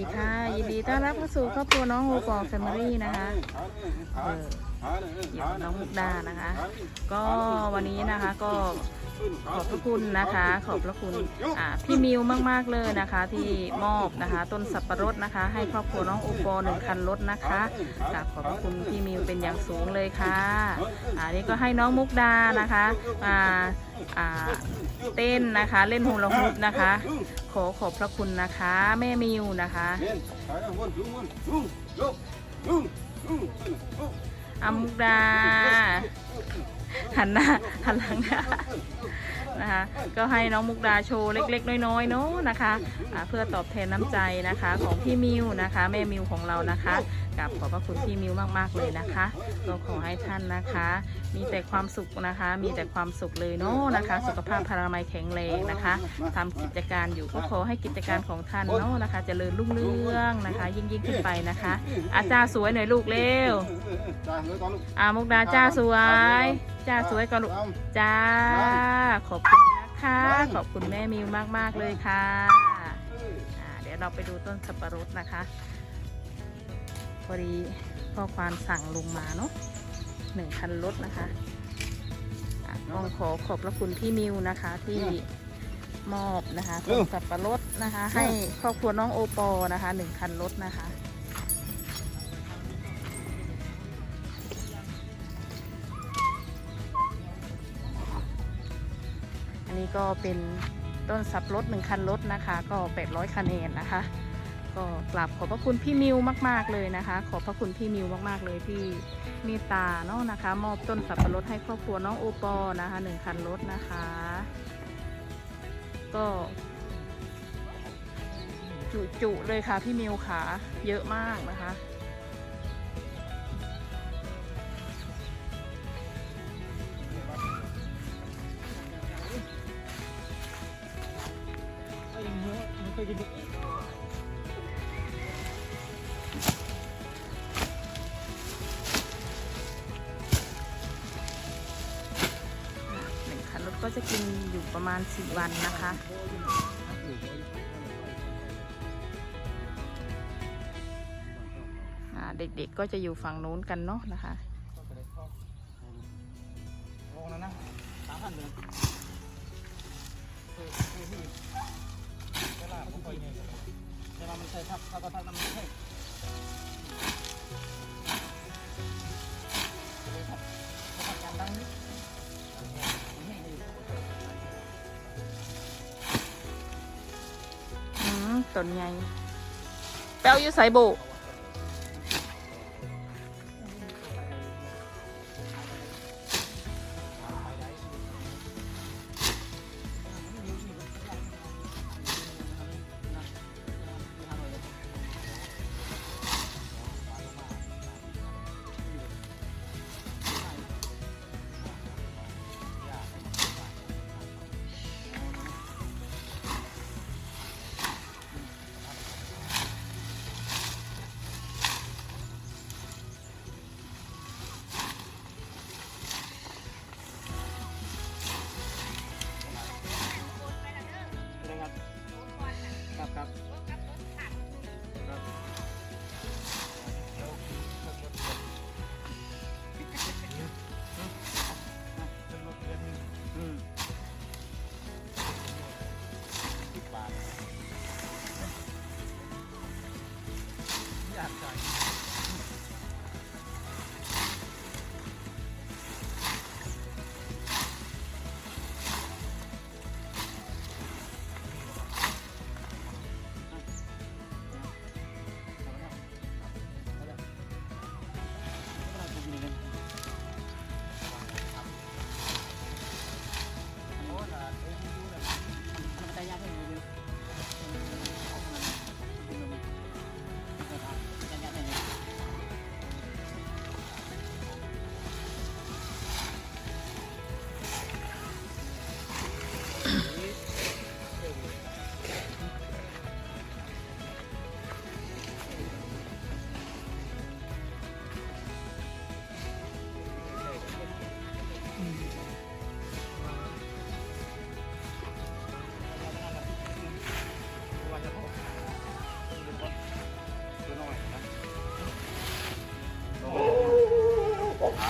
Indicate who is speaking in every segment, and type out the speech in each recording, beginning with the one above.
Speaker 1: ดีค่ะ ยินดีต้อนรับเข้าสู่ครอบครัวน้องโอปอแฟมิลี่นะคะเอออยู่กับน้องมุกดานะคะ ก็วันนี้นะคะก็ ขอบพระคุณนะคะ ขอบพระคุณอ่าพี่มิวมากๆเลยนะคะ ที่มอบนะคะ ต้นสับปะรดนะคะ ให้ครอบครัวน้องโอปอหนึ่งคันรถนะคะกราบขอบพระคุณพี่มิวเป็นอย่างสูงเลยค่ะอ่านี่ก็ให้น้องมุกดานะคะอ่าอ่าเต้นนะคะเล่นฮูลาฮูปนะคะ ขอขอบพระคุณนะคะ แม่มิวนะคะ อามุกดาหันหน้าหันหลังนะคะก็ให้น้องมุกดาโชว์เล็ก ๆ น้อยๆเนาะนะคะอ่าเพื่อตอบแทนน้ำใจนะคะของพี่มิวนะคะ แม่มิวของเรานะคะกับขอบพระคุณพี่มิวมากๆเลยนะคะก็ขอให้ท่านนะคะ มีแต่ความสุขนะคะ มีแต่ความสุขเลยเนาะนะคะ สุขภาพพลามัยแข็งแรงนะคะทำกิจการอยู่ก็ขอให้กิจการของท่านเนาะนะคะเจริญรุ่งเรืองนะคะ ยิ่งยิ่งๆขึ้นไปนะคะ อาจ้าสวยหน่อยลูกเร็วอามุกดาจ้าสวย จ้าสวยก่อนลูก จ้า ขอบคุณนะคะ ขอบคุณแม่มิวมาก ๆ เลยค่ะอ่าเดี๋ยวเราไปดูต้นสับปะรดนะคะ พอดีพ่อควานสั่งลงมาเนาะหนึ่งคันรถนะคะอะต้องขอขอบพระคุณพี่มิวนะคะที่มอบนะคะต้นสับปะรดนะคะ ให้ครอบครัวน้องโอปอนะคะหนึ่งคันรถนะคะ นี้ก็เป็นต้นสับรถหนึ่งคันรถนะคะ ก็ 800คะแนนนะคะ ก็กราบขอบพระคุณพี่มิวมากๆเลยนะคะ ขอบพระคุณพี่มิวมากๆเลยที่เมตตาเนาะนะคะ มอบต้นสับปะรดให้ครอบครัวน้องโอปอนะคะหนึ่งคันรถนะคะ ก็จุๆเลยค่ะพี่มิวค่ะเยอะมากนะคะ หนึ่งคันรถก็จะกินอยู่ประมาณ 4 วันนะคะเด็กๆก็จะอยู่ฝั่งนู้นกันเนาะนะคะ
Speaker 2: ต้นให
Speaker 1: ญ่แป้วอยู่ใส่บุ
Speaker 2: ครับ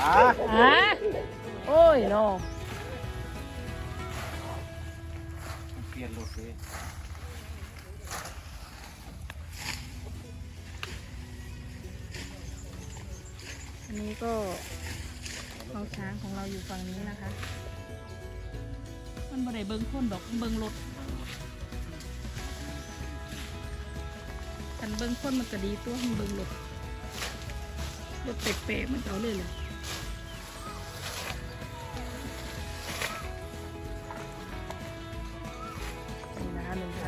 Speaker 2: อะ
Speaker 1: โอ้ยเนาะ
Speaker 2: เปลี่ยนรถเลย
Speaker 1: อันนี้ก็น้องช้างของเราอยู่ฝั่งนี้นะคะ มันบ่ได้เบิ้งคนดอกมันเบิ้งรถคันเบิ้งคนมันก็ดีตัวมันเบิ้งรถรถเป๊ะๆมันเอาเลยเลย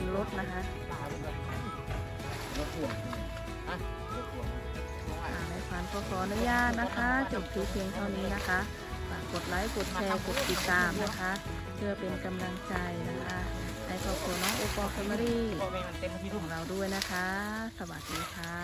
Speaker 1: นะคะหนึ่งคันรถนะคะ
Speaker 2: รถพ่วงอะรถพ่วง
Speaker 1: อ่าในฝันขออนุญาตนะคะ จบคลิปเพียงเท่านี้นะคะฝากกดไลค์กดแชร์กดติดตามนะคะ เพื่อเป็นกำลังใจนะคะให้ครอบครัวน้องโอปอลแฟมิลี่
Speaker 2: พ่อแม่มันเต็มที่
Speaker 1: ของเราด้วยนะคะ สวัสดีค่ะ